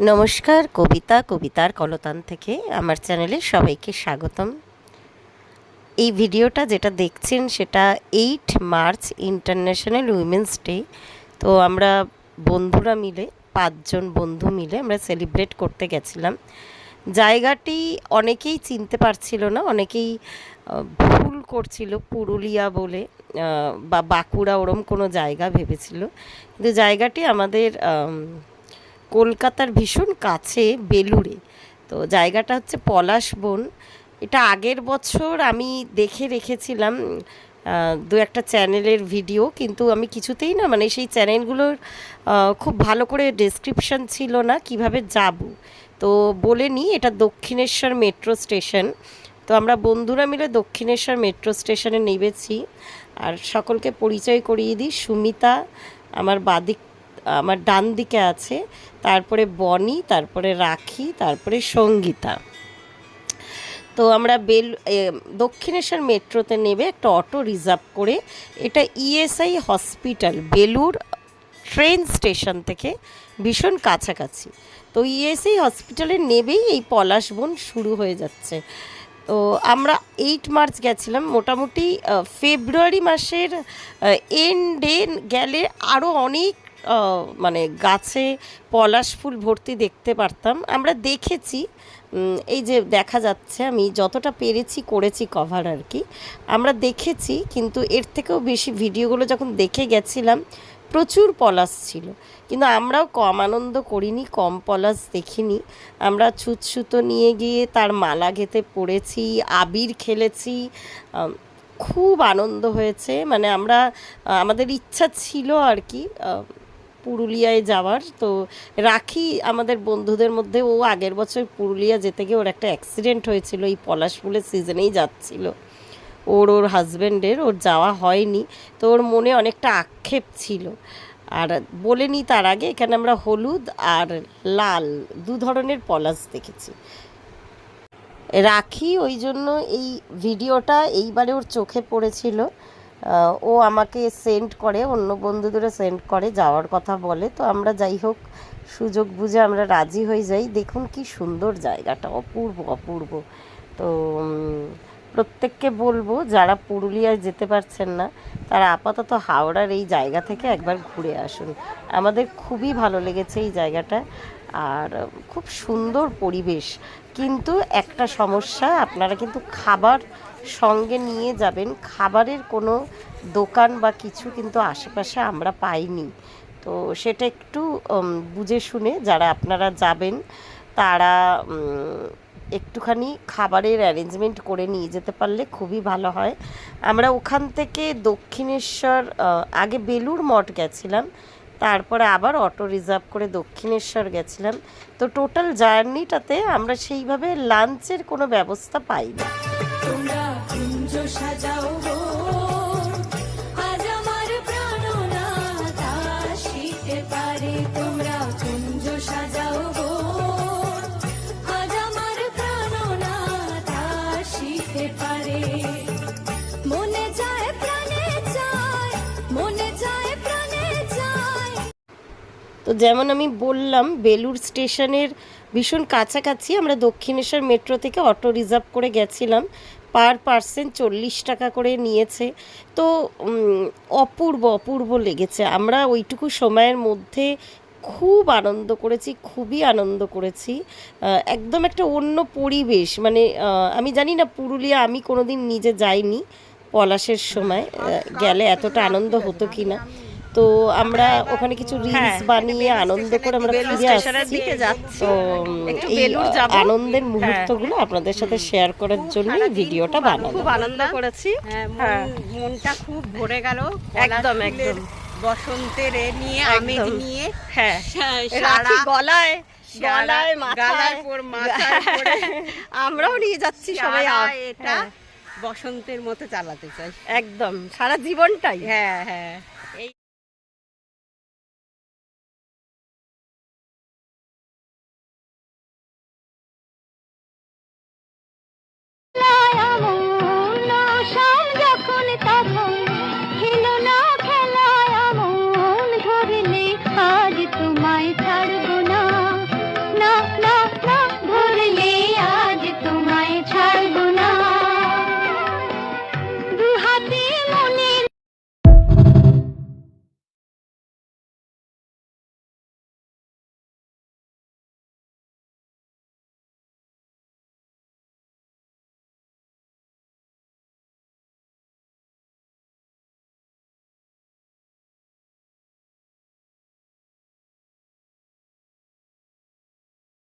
নমস্কার কবিতা কবিতার কলতান থেকে আমার চ্যানেলে সবাইকে স্বাগতম। এই ভিডিওটা যেটা দেখছেন সেটা eight March international women's day. তো আমরা বন্ধুরা মিলে পাঁচজন বন্ধু মিলে আমরা সেলিব্রেট করতে গেছিলাম। জায়গাটি অনেকেই চিনতে পারছিল না অনেকেই ভুল করছিল পুরুলিয়া বলে বা বাঁকুড়া ওরম কোনো জায়গা ভেবেছিল। কিন্তু জায়গাটি আমাদের আম, কলকাতার ভীষণ কাছে বেলুড়ে। তো জায়গাটা হচ্ছে পলাশ বন। এটা আগের বছর আমি দেখে রেখেছিলাম দু একটা চ্যানেলের ভিডিও, কিন্তু আমি কিছুতেই না মানে সেই চ্যানেলগুলোর খুব ভালো করে ডেসক্রিপশন ছিল না কীভাবে যাব। তো বলে নিই, এটা দক্ষিণেশ্বর মেট্রো স্টেশন তো আমরা বন্ধুরা মিলে দক্ষিণেশ্বর মেট্রো স্টেশনে নেমেছি। আর সকলকে পরিচয় করিয়ে দিই, সুমিতা, আমার বাদিক আমার ডান দিকে আছে, তারপরে বনি, তারপরে রাখি, তারপরে সঙ্গীতা। তো আমরা বেল দক্ষিণেশ্বর মেট্রোতে নেবে একটা অটো রিজার্ভ করে। এটা ESI hospital Belur train station থেকে ভীষণ কাছাকাছি। তো ইএসআই হসপিটালে নেবেই এই পলাশ বন শুরু হয়ে যাচ্ছে। তো আমরা এইট মার্চ গেছিলাম, মোটামুটি ফেব্রুয়ারি মাসের এন্ডে গেলে আরও অনেক মানে গাছে পলাশ ফুল ভর্তি দেখতে পারতাম। আমরা দেখেছি এই যে দেখা যাচ্ছে, আমি যতটা পেরেছি করেছি কভার আর কি, আমরা দেখেছি, কিন্তু এর থেকেও বেশি ভিডিওগুলো যখন দেখে গেছিলাম, প্রচুর পলাশ ছিল। কিন্তু আমরাও কম আনন্দ করিনি, কম পলাশ দেখিনি। আমরা ছুতসুতো নিয়ে গিয়ে তার মালা গেঁথে পড়েছি, আবির খেলেছি খুব আনন্দ হয়েছে। মানে আমরা আমাদের ইচ্ছা ছিল আর কি পুরুলিয়ায় যাওয়ার। তো রাখি আমাদের বন্ধুদের মধ্যে, ও আগের বছর পুরুলিয়া যেতে গিয়ে ওর একটা অ্যাক্সিডেন্ট হয়েছিল, এই পলাশ ফুলের সিজনেই যাচ্ছিল। ওর ওর হাজব্যান্ডের ওর যাওয়া হয়নি। তো ওর মনে অনেকটা আক্ষেপ ছিল। আর বলে নিই তার আগে, এখানে আমরা হলুদ আর লাল, দু ধরনের পলাশ দেখেছি। রাখি, ওই জন্য এই ভিডিওটা এইবারে ওর চোখে পড়েছিল। ও আমাকে সেন্ড করে, অন্য বন্ধুদেরও সেন্ড করে, যাওয়ার কথা বলে। তো আমরা যাই হোক, সুযোগ বুঝে আমরা রাজি হয়ে যাই। দেখুন কি সুন্দর জায়গাটা, অপূর্ব অপূর্ব। তো প্রত্যেককে বলব, যারা পুরুলিয়ায় যেতে পারছেন না, তারা আপাতত হাওড়ার এই জায়গা থেকে একবার ঘুরে আসুন। আমাদের খুবই ভালো লেগেছে এই জায়গাটা। আর খুব সুন্দর পরিবেশ। কিন্তু একটা সমস্যা, আপনারা কিন্তু খাবার সঙ্গে নিয়ে যাবেন। খাবারের কোনো দোকান বা কিছু কিন্তু আশেপাশে আমরা পাইনি। তো সেটা একটু বুঝে শুনে যারা আপনারা যাবেন, তারা একটুখানি খাবারের অ্যারেঞ্জমেন্ট করে নিয়ে যেতে পারলে খুবই ভালো হয়। আমরা ওখান থেকে দক্ষিণেশ্বর আগে বেলুর মঠ গেছিলাম। তারপরে আবার অটো রিজার্ভ করে দক্ষিণেশ্বর গেছিলাম। তো টোটাল জার্নিটাতে আমরা সেইভাবে লাঞ্চের কোনো ব্যবস্থা পাই না সাজাও যেমন আমি বললাম বেলুর স্টেশনের ভীষণ কাছাকাছি আমরা দক্ষিণেশ্বর মেট্রো থেকে অটো রিজার্ভ করে গেছিলাম। পার পার্সেন্ট চল্লিশ টাকা করে নিয়েছে। তো অপূর্ব অপূর্ব লেগেছে। আমরা ওইটুকু সময়ের মধ্যে খুব আনন্দ করেছি, খুবই আনন্দ করেছি। একদম একটা অন্য পরিবেশ। মানে আমি জানি না পুরুলিয়া, আমি কোনোদিন নিজে যাইনি পলাশের সময়। গেলে এতটা আনন্দ হতো কি না তো আমরা ওখানে কিছু রিলস বানিয়ে আনন্দ করে আমরা ফিরে আসছি। তো একটু এই যাব। হ্যাঁ। আনন্দের মুহূর্তগুলো আপনাদের সাথে শেয়ার করার জন্য ভিডিওটা বানানো খুব আনন্দ করেছি। হ্যাঁ, হ্যাঁ। মন- মনটা খুব ভরে গেল। একদম, একদম। বসন্তের এ নিয়ে আমেজ নিয়ে। হ্যাঁ। সারা গলায় গলায় মাথায়। আমরাও নিয়ে যাচ্ছি সবাই এটা হ্যাঁ, বসন্তের মতো চালাতে চাই। একদম সারা জীবনটাই। হ্যাঁ হ্যাঁ।